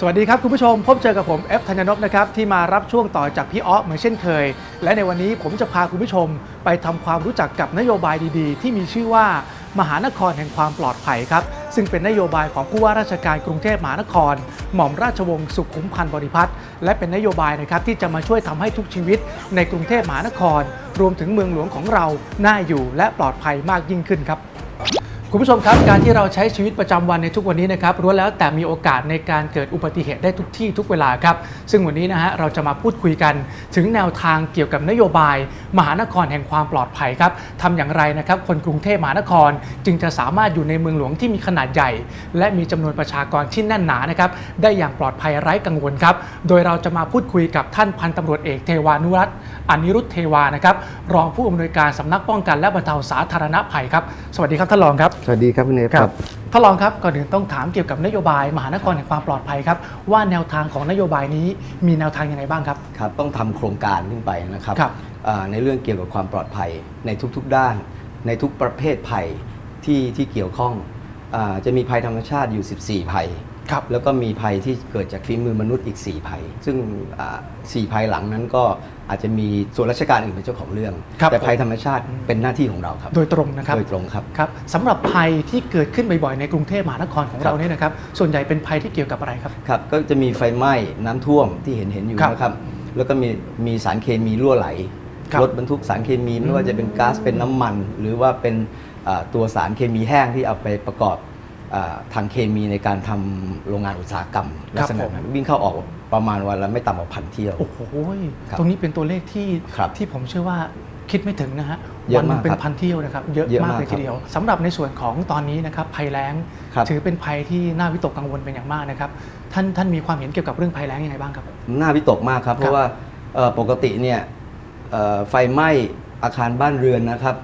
สวัสดีครับ คุณผู้ชมพบเจอกับผมเอฟธัญนพนะครับที่มารับช่วงต่อจากพี่อ๊อฟเหมือนเช่นเคย และในวันนี้ผมจะพาคุณผู้ชม ไปทำความรู้จักกับนโยบายดีๆ ที่มีชื่อว่ามหานครแห่งความปลอดภัยครับ ซึ่งเป็นนโยบายของผู้ว่าราชการกรุงเทพมหานคร หม่อมราชวงศ์สุขุมพันธ์บริพัตรและเป็นนโยบายนะครับที่จะมาช่วยทำให้ทุกชีวิต ในกรุงเทพมหานคร รวมถึงเมืองหลวงของเราน่าอยู่และปลอดภัยมากยิ่งขึ้นครับ คุณผู้ชมครับการที่เราใช้ชีวิตประจำวันในทุกวันนี้นะครับล้แล้วแต่มีโอกาสในการเกิดอุบัติเหตุได้ทุกที่ทุกเวลาครับ ซึ่งวันนี้นะฮะเราจะมาพูดคุยกันถึงแนวทางเกี่ยวกับนโยบาย มหานครแห่งความปลอดภัยครับทำอย่างไรนะครับคนกรุงเทพมหานคร จึงจะสามารถอยู่ในเมืองหลวงที่มีขนาดใหญ่ และมีจำนวนประชากรที่แน่นหนานะครับได้อย่างปลอดภัยไร้กังวลครับโดยเราจะมาพูดคุยกับท่านพันตำรวจเอกเทวานุรัตน์อนิรุตเทวานะครับรองผู้อำนวยการสำนักป้องกันและบรรเทาสาธารณภัยครับสวัสดีครับท่านรองครับสวัสดีครับคุณเอฟครับท่านรองครับก่อนอื่นต้องถามเกี่ยวกับนโยบาย มหานครแห่งความปลอดภัยครับว่าแนวทางของนโยบายนี้มีแนวทางยังไงบ้างครับครับต้องทำโครงการขึ้นไปนะครับครับอ่าในเรื่องเกี่ยวกับความปลอดภัยในทุกๆด้าน ในทุกประเภทภัยที่ที่เกี่ยวข้องอาจะมีภัยธรรมชาติอยู่ 14 ภัยครับแล้วก็มีภัยที่เกิดจากฝีมือมนุษย์อีก 4 ภัย ซึ่งอ่าสี่ภัยหลังนั้นก็ อาจจะมีส่วนราชการอื่นเป็นเจ้าของเรื่อง ครับแต่ภัยธรรมชาติเป็นหน้าที่ของเราครับ โดยตรงนะครับ โดยตรงครับ ครับสำหรับภัยที่เกิดขึ้นบ่อยๆในกรุงเทพมหานครของครัเราบเนี่ยนะครับ ส่วนใหญ่เป็นภัยที่เกี่ยวกับอะไรครับ ครับก็จะมีไฟไหม้น้ำท่วมที่เห็นเห็นอยู่ครับนะครับ แล้วก็มีมีสารเคมีรั่วไหลครับรถบรรทุกสารเคมีไม่ว่าจะเป็นก๊าซเป็นน้ำมัน หรือว่าเป็นอ่าตัวสารเคมีแห้งที่เอาไปประกอบอาทางเคมีในการทำโรงงานอุตสาหกรรมลักษณะนั้นวิ่งเข้าออก ประมาณวันละไม่ต่ำกว่าพันเที่ยว โอ้โหครับตรงนี้เป็นตัวเลขที่ครับที่ผมเชื่อว่าคิดไม่ถึงนะฮะเยอะวัหนึมางกเป็นครับพันเที่ยวนะครับเยอะเยอะมากมากเลยครัทีบเดียวสำหรับในส่วนของตอนนี้นะครับภัยแล้ง ครับ ถือเป็นภัยที่น่าวิตกกังวลเป็นอย่างมากนะครับท่านท่านมีความเห็นเกี่ยวกับเรื่องภัยแล้งยังไงบ้างครับ น่าวิตกมากครับ เพราะว่าเอ่อปกติเนี่ยเอ่อไฟไหม้อาคารบ้านเรือนนะครับ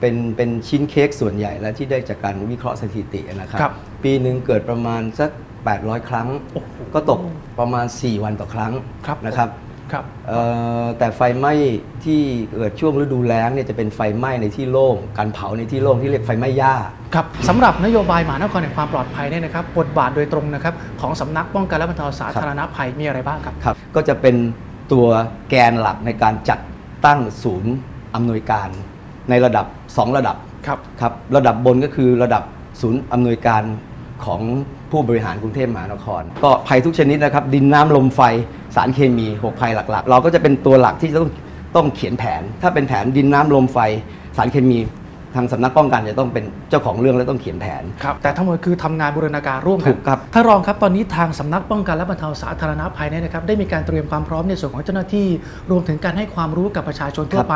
เป็นเป็นชิ้นเค้กส่วนใหญ่แล้วที่ได้จากการวิเคราะห์สถิตินะครับ ครับ ปีหนึ่งเกิดประมาณสัก 800 ครั้งโอ้โหก็ตกประมาณ 4 วันต่อครั้งครับนะครับครับเอ่อแต่ไฟไหม้ที่เกิดช่วงฤดูแล้งเนี่ยจะเป็นไฟไหม้ในที่โล่งการเผาในที่โล่งที่เรียกไฟไหม้หญ้าครับสำหรับนโยบายมหานครแห่งความปลอดภัยเนี่ยนะครับบทบาทโดยตรงนะครับของสำนักป้องกันและบรรเทาสาธารณภัยมีอะไรบ้างครับครับก็จะเป็นตัวแกนหลักในการจัดตั้งศูนย์อำนวยการในระดับ 2 ระดับครับครับระดับบนก็คือระดับศูนย์อำนวยการของ ผู้บริหารกรุงเทพมหานคร ก็ภัยทุกชนิดนะครับ ดินน้ำลมไฟสารเคมี 6 ภัยหลักๆ เราก็จะเป็นตัวหลักที่ต้องต้องเขียนแผน ถ้าเป็นแผนดินน้ำลมไฟสารเคมี ทางสำนักป้องกันจะต้องเป็นเจ้าของเรื่องและต้องเขียนแผน ครับแต่ทั้งหมดคือทำงานบูรณาการร่วมกัถูกครับท่านรองครับตอนนี้ทางสำนักป้องกันและบรรเทาสาธารณภัยเนี่ยนะครับได้มีการเตรียมความพร้อมในส่วนของเจ้าหน้าที่ รวมถึงการให้ความรู้กับประชาชนทั่วไป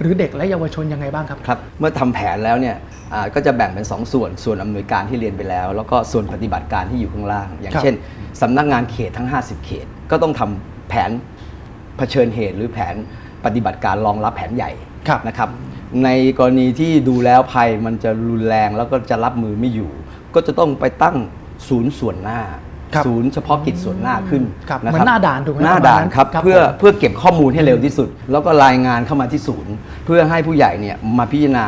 หรือเด็กและเยาวชนยังไงบ้างครับ ครับเมื่อทำแผนแล้วเนี่ยอ่าก็จะแบ่งเป็น 2 ส่วน ส่วนอำนวยการที่เรียนไปแล้ว แล้วก็ส่วนปฏิบัติการที่อยู่ข้างล่าง อย่างครับเช่นสำนักงานเขตทั้ง 50 เขต ก็ต้องทำแผนเผชิญเหตุ หรือแผนปฏิบัติการรองรับแผนใหญ่ครับนะครับ ในกรณีที่ดูแล้วภัยมันจะรุนแรงแล้วก็จะรับมือไม่อยู่ ก็จะต้องไปตั้งศูนย์ส่วนหน้า ครับศูนย์เฉพาะกิจส่วนหน้าขึ้นครับนะเหมือนหน้าด่านถูกไหมหน้าประมาณด่านนั้นครับครับเพื่อผมเพื่อเก็บข้อมูลให้เร็วที่สุด แล้วก็รายงานเข้ามาที่ศูนย์ เพื่อให้ผู้ใหญ่เนี่ยมาพิจารณา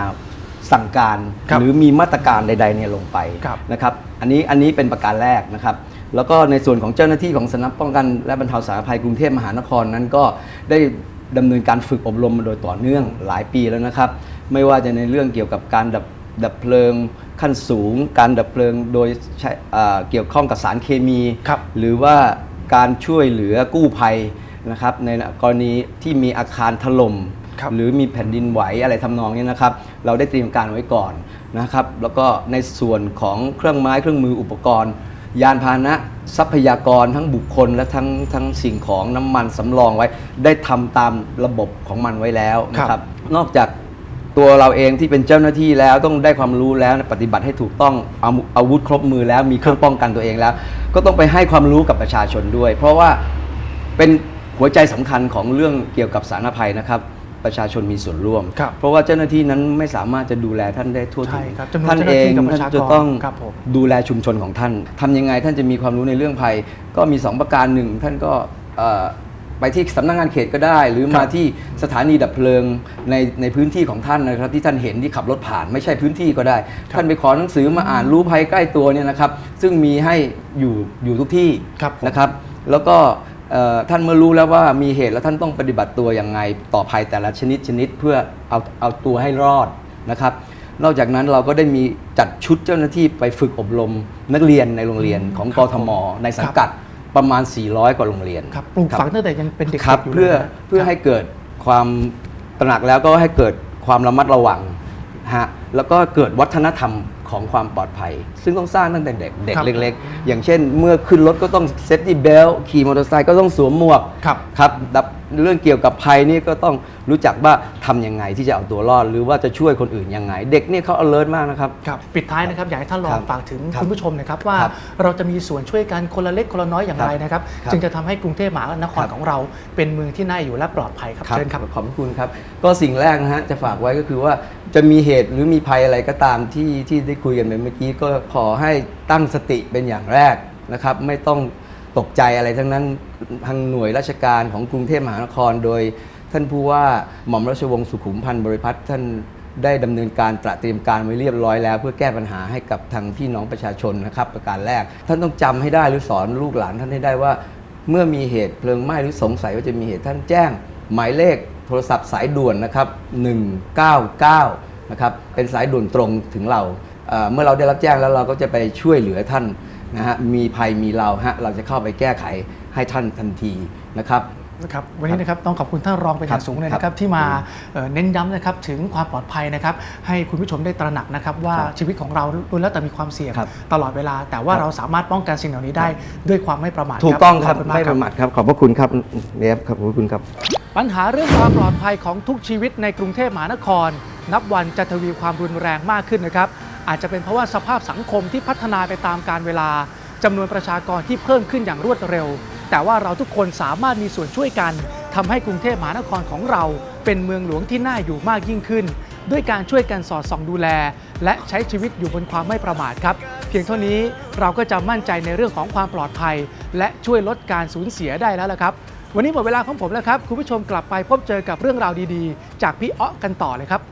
สั่งการ ครับหรือมีมาตรการใดๆเนี่ยลงไปครับ นะครับอันนี้อันนี้เป็นประการแรกนะครับ แล้วก็ในส่วนของเจ้าหน้าที่ของสำนักป้องกันและบรรเทาสาธารณภัยกรุงเทพมหานครนั้นก็ได้ ดำเนินการฝึกอบรมมาโดยต่อเนื่องหลายปีแล้วนะครับ ไม่ว่าจะในเรื่องเกี่ยวกับการดับดับเพลิงขั้นสูง การดับเพลิงโดยใช้อ่าเกี่ยวข้องกับสารเคมีครับหรือว่าการช่วยเหลือกู้ภัยนะครับในกรณีที่มีอาคารถล่มครับหรือมีแผ่นดินไหวอะไรทำนองนี้นะครับ เราได้เตรียมการไว้ก่อนนะครับ แล้วก็ในส่วนของเครื่องไม้เครื่องมืออุปกรณ์ ยานพาหนะ ทรัพยากรทั้งบุคคลและทั้งทั้งสิ่งของน้ำมันสำรองไว้ ได้ทำตามระบบของมันไว้แล้วนะคครัรับบนอกจากตัวเราเองที่เป็นเจ้าหน้าที่แล้วต้องได้ความรู้แล้วปฏิบัติให้ถูกต้องเอาอาวุธครบมือแล้วมีเครื่องป้องกันตัวเองแล้ว ก็ต้องไปให้ความรู้กับประชาชนด้วย เพราะว่าเป็นหัวใจสำคัญของเรื่องเกี่ยวกับสาธารณภัยนะครับ ประชาชนมีส่วนร่วมครับเพราะว่าเจ้าหน้าที่นั้นไม่สามารถจะดูแลท่านได้ทั่วถึใช่งครับจำนวนท่านเจ้าหเอน้างที่กับประท่านชากรจะต้องครับผมดูแลชุมชนของท่านทำยังไงท่านจะมีความรู้ในเรื่องภัย ก็มีสองประการหนึ่งท่านก็เอ่อไปที่สำนักงานเขตก็ได้ หรือคมารับที่สถานีดับเพลิงในในพื้นที่ของท่านนะครับ ที่ท่านเห็นที่ขับรถผ่านไม่ใช่พื้นที่ก็ได้ ท่านไปขอหนังสือมาอ่านรู้ภัยใกล้ตัวเนี่ยนะครับ ซึ่งมีให้อยู่อยู่ทุกที่ครับผมนะครับ แล้วก็เอ่อ ท่านเมื่อรู้แล้วว่ามีเหตุแล้วท่านต้องปฏิบัติตัวอย่างไงต่อภัยแต่ละชนิดชนิดเพื่อเอาเอาตัวให้รอดนะครับ นอกจากนั้นเราก็ได้มีจัดชุดเจ้าหน้าที่ไปฝึกอบรมนักเรียนในโรงเรียนของครักบทมในสังกัดประมาณ 400 กว่าโรงเรียนครับปลูกฝังตั้งแต่ยังเป็นเด็กๆครับอยู่เพื่อลยนะเพื่อให้เกิดความตระหนักแล้วก็ให้เกิดความระมัดระวังฮะแล้วก็เกิดวัฒนธรรม ของความปลอดภัย ซึ่งต้องสร้างตั้งแต่เด็กเด็กครับเล็ก ๆ อย่างเช่น เมื่อขึ้นรถก็ต้องเซฟตี้เบลขี่มอเตอร์ไซค์ก็ต้องสวมหมวกครับ ครับดับ เรื่องเกี่ยวกับภัยนี่ก็ต้องรู้จักว่าทำยังไงที่จะเอาตัวรอด หรือว่าจะช่วยคนอื่นยังไง เด็กเนี่ยเขา alert มากนะครับครับปิดท้ายนะครับอยากให้ท่านรอครังบฝากถึงครับคุณผู้ชมนะครับว่าครับเราจะมีส่วนช่วยกันคนละเล็กคนละน้อยอย่างครับไรนะครับครับจึงจะทำให้กรุงเทพมหานครครับของเราเป็นเมืองที่น่าอยู่และปลอดภัยครับครับเชิญครับขอบพระคุณครับ ก็สิ่งแรกนะฮะจะฝากไว้ก็คือว่าจะมีเหตุหรือมีภัยอะไรก็ตามที่ที่ได้คุยกันไปเมื่อกี้ก็ขอให้ตั้งสติเป็นอย่างแรกนะครับ ไม่ต้อง ตกใจอะไรทั้งนั้นทางหน่วยราชการของกรุงเทพมหานคร โดยท่านผู้ว่าหม่อมราชวงศ์สุขุมพันธ์บริพัตรท่านได้ดำเนินการตระเตรียมการไว้เรียบร้อยแล้ว เพื่อแก้ปัญหาให้กับทางพี่น้องประชาชนนะครับ ประการแรก ท่านต้องจำให้ได้หรือสอนลูกหลานท่านให้ได้ว่า เมื่อมีเหตุเพลิงไหม้หรือสงสัยว่าจะมีเหตุท่านแจ้ง หมายเลขโทรศัพท์สายด่วนนะครับ 199 นะครับ เป็นสายด่วนตรงถึงเราเมื่อเราได้รับแจ้งแล้วเราก็จะไปช่วยเหลือท่าน นะฮะมีภัยมีเราฮะเราจะเข้าไปแก้ไขให้ท่านทันทีนะครับนะครับวันนี้นะครับต้องขอบคุณท่านรองเป็นอย่างสูงเลยนะคครัรับบที่มาเอ่อเน้นย้ำนะครับถึงความปลอดภัยนะครับให้คุณผู้ชมได้ตระหนักนะครับว่าครับชีวิตของเราล้วนแล้วแต่มีความเสี่ยงครับตลอดเวลา แต่ว่าครับเราสามารถป้องกันสิ่งเหล่านี้ได้ด้วยความไม่ประมาทถูกต้องครับขณากไม่ประมาทครับขอบพระคุณครับเนฟครับขอบพระคุณครับ ปัญหาเรื่องความปลอดภัยของทุกชีวิตในกรุงเทพมหานคร นับวันจะทวีความรุนแรงมากขึ้นนะครับ อาจจะเป็นเพราะว่าสภาพสังคมที่พัฒนาไปตามกาลเวลาจำนวนประชากรที่เพิ่มขึ้นอย่างรวดเร็ว แต่ว่าเราทุกคนสามารถมีส่วนช่วยกันทำให้กรุงเทพมหานครของเรา เป็นเมืองหลวงที่น่าอยู่มากยิ่งขึ้น ด้วยการช่วยกันสอดส่องดูแล และใช้ชีวิตอยู่บนความไม่ประมาทครับ เพียงเท่านี้เราก็จะมั่นใจในเรื่องของความปลอดภัย และช่วยลดการสูญเสียได้แล้วละครับวันนี้หมดเวลาของผมแล้วครับ คุณผู้ชมกลับไปพบเจอกับเรื่องราวดีๆ จากพี่อ๊อกันต่อเลยครับ